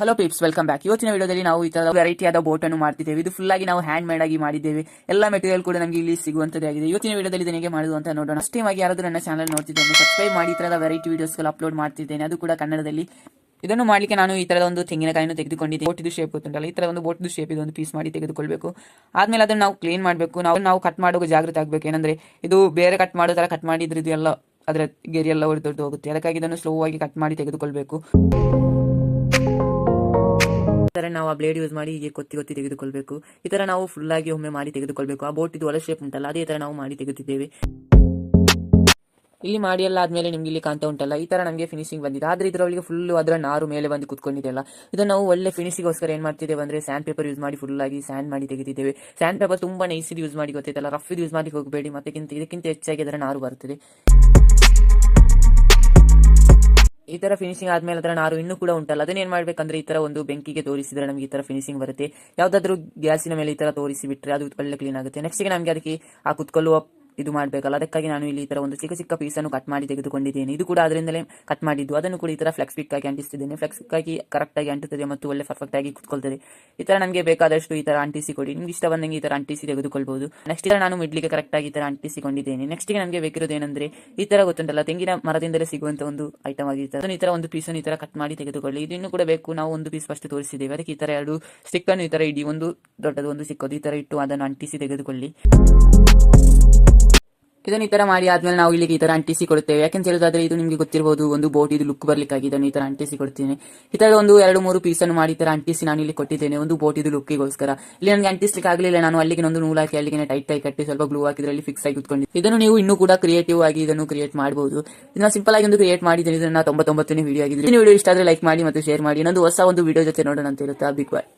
Hello ಪೀಪ್ಸ್ welcome back ಇವತ್ತಿನ ವಿಡಿಯೋದಲ್ಲಿ ನಾವು ಈ ತರ ವೆರೈಟಿ ಆದ ಬೋಟ್ ಅನ್ನು ಮಾಡ್ತಿದ್ದೇವೆ. ಇದು ಫುಲ್ ಆಗಿ ನಾವು ಹ್ಯಾಂಡ್ ಮೇಡ್ ಆಗಿ ಮಾಡಿದ್ದೇವೆ. ಎಲ್ಲ ಮೆಟೀರಿಯಲ್ ಕೂಡ ನಮಗೆ ಇಲ್ಲಿ ಸಿಗುವಂತದ್ದಾಗಿದೆ ಇವತ್ತಿನ ವಿಡಿಯೋದಲ್ಲಿ ಹೇಗೆ ಮಾಡುದು ಅಂತ ನೋಡೋಣ. ಅಷ್ಟೇ ಆಗಿ ಯಾರಾದರೂ ನನ್ನ ಚಾನಲ್ ನೋಡ್ತಿದ್ದೇನೆ ಸಬ್ಸ್ಕ್ರೈಬ್ ಮಾಡಿ ಈ ತರದ ವೆರೈಟಿ ವಿಡಿಯೋಸ್ ಅಪ್ಲೋಡ್ ಮಾಡ್ತಿದ್ದೇನೆ. ಅದು ಕೂಡ ಕನ್ನಡದಲ್ಲಿ. ಇದನ್ನು ಮಾಡಲಿಕ್ಕೆ ನಾನು ಈ ತರದ ಒಂದು ತೆಂಗಿನಕಾಯಿಯನ್ನು ತೆಗೆದುಕೊಂಡಿದ್ದೆ. ಬೋಟಿದು ಶೇಪ್ ಗೊತ್ತುಂಟಲ್ಲ ಈ ತರ ಒಂದು ಬೋಟಿದು ಶೇಪ್ ಇದೊಂದು ಪೀಸ್ ಮಾಡಿ ತೆಗೆದುಕೊಳ್ಬೇಕು. ಆದ್ಮೇಲೆ ಅದನ್ನು ನಾವು ಕ್ಲೀನ್ ಮಾಡಬೇಕು. ನಾವು ನಾವು ಕಟ್ ಮಾಡುವಾಗ ಜಾಗೃತಿ ಆಗಬೇಕು. ಏನಂದ್ರೆ ಇದು ಬೇರೆ ಕಟ್ ಮಾಡೋ ತರ ಕಟ್ ಮಾಡಿದ್ರೆ ಇದು ಎಲ್ಲ, ಅದರ ಗೆರಿ ಎಲ್ಲ ಹೊಡೆದೊಡ್ಡು ಹೋಗುತ್ತೆ. ಅದಕ್ಕಾಗಿ ಇದನ್ನು ಸ್ಲೋ ಆಗಿ ಕಟ್ ಮಾಡಿ ತೆಗೆದುಕೊಳ್ಬೇಕು. ಈ ನಾವು ಆ ಬ್ಲೇಡ್ ಯೂಸ್ ಮಾಡಿ ಹೀಗೆ ಕೊತ್ತಿ ಕೊತ್ತಿ ತೆಗೆದುಕೊಳ್ಬೇಕು. ಈ ತರ ನಾವು ಫುಲ್ ಆಗಿ ಒಮ್ಮೆ ಮಾಡಿ ತೆಗೆದುಕೊಳ್ಬೇಕು. ಆ ಬೋಟ್ ಇದು ಒಳ ಶೇಪ್ ಉಂಟಲ್ಲ, ಅದೇ ತರ ನಾವು ಮಾಡಿ ತೆಗೆದಿದ್ದೇವೆ. ಇಲ್ಲಿ ಮಾಡಿ ಎಲ್ಲ ಆದ್ಮೇಲೆ ನಿಮ್ಗೆ ಇಲ್ಲಿ ಕಾಣ್ತಾ ಉಂಟಲ್ಲ, ಈ ತರ ನಮಗೆ ಫಿನಿಶಿಂಗ್ ಬಂದಿದೆ. ಆದ್ರೆ ಇದರೊಳಗೆ ಫುಲ್ ಅದರ ನಾರು ಮೇಲೆ ಬಂದು ಕುತ್ಕೊಂಡಿದೆಲ್ಲ ಇದನ್ನ ನಾವು ಒಳ್ಳೆ ಫಿನಿಶಿಗೋಸ್ಕರ ಏನ್ ಮಾಡ್ತಿದ್ದೇವೆ ಅಂದ್ರೆ ಸ್ಯಾಂಡ್ ಪೇಪರ್ ಯೂಸ್ ಮಾಡಿ ಫುಲ್ ಆಗಿ ಸ್ಯಾಂಡ್ ಮಾಡಿ ತೆಗೆದಿದ್ದೇವೆ. ಸ್ಯಾಂಡ್ ಪೇಪರ್ ತುಂಬಾ ನೈಸಿದ್ ಯೂಸ್ ಮಾಡಿ ಗೊತ್ತೈತಲ್ಲ ರಫ್ ಯೂಸ್ ಮಾಡಿ ಹೋಗಬೇಡಿ, ಮತ್ತೆ ಇದಕ್ಕಿಂತ ಹೆಚ್ಚಾಗಿ ಅದರ ನಾರು ಬರ್ತದೆ. ಈ ತರ ಫಿನಿಶಿಂಗ್ ಆದ್ಮೇಲೆ ಅದರ ನಾರು ಇನ್ನೂ ಕೂಡ ಉಂಟಲ್ಲ. ಅದನ್ನ ಏನ್ ಮಾಡ್ಬೇಕಂದ್ರೆ ಈ ತರ ಒಂದು ಬೆಂಕಿಗೆ ತೋರಿಸಿದ್ರೆ ನಮಗೆ ಈ ತರ ಫಿನಿಶಿಂಗ್ ಬರುತ್ತೆ. ಯಾವ್ದಾದ್ರು ಗ್ಯಾಸಿನ ಮೇಲೆ ಈ ತರ ತೋರಿಸಿ ಬಿಟ್ರೆ ಅದು ಒಳ್ಳೆ ಕ್ಲೀನ್ ಆಗುತ್ತೆ. ನೆಕ್ಸ್ಟ್ ನಮಗೆ ಅದಕ್ಕೆ ಆ ಕುತ್ಕೊಳ್ಳುವ ಇದು ಮಾಡಬೇಕಲ್ಲ ಅದಕ್ಕಾಗಿ ನಾನು ಇಲ್ಲಿ ಈ ತರ ಒಂದು ಚಿಕ್ಕ ಚಿಕ್ಕ ಪೀಸ್ ಅನ್ನು ಕಟ್ ಮಾಡಿ ತೆಗೆದುಕೊಂಡಿದ್ದೇನೆ ಇದು ಕೂಡ ಅದರಿಂದಲೇ ಕಟ್ ಮಾಡಿದ್ದು ಅದನ್ನು ಕೂಡ ಈ ತರ ಫ್ಲೆಕ್ಸ್ ಪಿಕ್ ಆಗಿ ಅಂಟಿಸ್ತಿದ್ದೇನೆ ಫ್ಲೆಕ್ಸ್ ಪಿಕ್ ಆಗಿ ಕರೆಕ್ಟ್ ಆಗಿ ಅಂಟುತ್ತದೆ ಮತ್ತು ಒಳ್ಳೆ ಪರ್ಫೆಕ್ಟ್ ಆಗಿ ಕುತ್ಕೊಳ್ತದೆ ಈ ತರ ನಮಗೆ ಬೇಕಾದಷ್ಟು ಈ ತರ ಅಂಟಿಸಿ ಕೊಡಿ ನಿಮ್ಗೆ ಇಷ್ಟ ಬಂದಂಗೆ ಈ ತರ ಅಂಟಿಸಿ ತೆಗೆದುಕೊಳ್ಬಹುದು ನೆಕ್ಸ್ಟ್ ತರ ನಾನು ಮಿಡ್ಲಿಗೆ ಕರೆಕ್ಟ್ ಆಗಿ ಈ ತರ ಅಂಟಿಸಿಕೊಂಡಿದ್ದೇನೆ ನೆಕ್ಸ್ಟ್ ಬೇಕಿರೋದು ಏನಂದ್ರೆ ಈ ತರ ಗೊತ್ತುಂಟಲ್ಲ ತೆಂಗಿನ ಮರದಿಂದಲೇ ಸಿಗುವಂತ ಒಂದು ಐಟಮ್ ಆಗಿರುತ್ತೆ ಅದನ್ನು ಈ ತರ ಒಂದು ಪೀಸ್ ಈ ತರ ಕಟ್ ಮಾಡಿ ತೆಗೆದುಕೊಳ್ಳಿ ಇದನ್ನು ಕೂಡ ಬೇಕು ನಾವು ಒಂದು ಪೀಸ್ ಫಸ್ಟ್ ತೋರಿಸಿದ್ದೇವೆ ಅದಕ್ಕೆ ಈ ತರ ಎರಡು ಸ್ಟಿಕ್ ಈ ತರ ಇಡಿ ಒಂದು ದೊಡ್ಡದು ಒಂದು ಸಿಕ್ಕೋದು ಈ ತರ ಇಟ್ಟು ಅದನ್ನು ಅಂಟಿಸಿ ತೆಗೆದುಕೊಳ್ಳಿ ಇದನ್ನು ಈ ತರ ಮಾಡಿ ಆದ್ಮೇಲೆ ನಾವು ಇಲ್ಲಿಗೆ ಈ ತರ ಅಂಟಿಸಿ ಕೊಡುತ್ತೇವೆ ಯಾಕೆಂತ ಹೇಳೋದಾದ್ರೆ ಇದು ನಿಮಗೆ ಗೊತ್ತಿರಬಹುದು ಒಂದು ಬೋಟ್ ಇದು ಲುಕ್ ಬರ್ಲಿಕ್ಕಾಗಿ ಇದನ್ನು ಈ ತರ ಅಂಟಿಸಿ ಕೊಡ್ತೀನಿ ಈ ತರ ಒಂದು ಎರಡು ಮೂರು ಪೀಸ್ ಅನ್ನು ಮಾಡಿ ಈ ತರ ಅಂಟಿಸಿ ನಾನು ಇಲ್ಲಿ ಕೊಟ್ಟಿದ್ದೇನೆ. ಒಂದು ಬೋಟ್ ಇದು ಲುಕ್ಕಿಗೋಸ್ಕರ ಇಲ್ಲಿ ನನಗೆ ಅಂಟಿಸ್ಲಿಕ್ಕೆ ಆಗಲಿಲ್ಲ ನಾನು ಅಲ್ಲಿಗೆ ಒಂದು ನೂಲು ಹಾಕಿ, ಅಲ್ಲಿಗೆ ಟೈಟ್ ಆಗಿ ಕಟ್ಟಿ, ಸ್ವಲ್ಪ ಗ್ಲೂ ಹಾಕಿದ್ರಲ್ಲಿ ಫಿಕ್ಸ್ ಆಗಿ ಕುತ್ಕೊಂಡು ಇದನ್ನು ನೀವು ಇನ್ನೂ ಕೂಡ ಕ್ರಿಯೇಟಿವ್ ಆಗಿ ಇದನ್ನು ಕ್ರಿಯೇಟ್ ಮಾಡಬಹುದು ಇದನ್ನ ಸಿಂಪಲ್ ಆಗಿ ಒಂದು ಕ್ರಿಯೇಟ್ ಮಾಡಿದ್ದೀನಿ. ಇದನ್ನ ತೊಂಬತ್ತೊಂಬತ್ತನೇ ವಿಡಿಯೋ ಆಗಿದೆ ವಿಡಿಯೋ ಇಷ್ಟ ಆದ್ರೆ ಲೈಕ್ ಮಾಡಿ ಮತ್ತು ಶೇರ್ ಮಾಡಿ. ಇನ್ನೊಂದು ಹೊಸ ಒಂದು ವಿಡಿಯೋ ಜೊತೆ ನೋಡೋಣ ಅಂತ ಇರುತ್ತೆ. ಬಿಗ್ ಬಾಯ್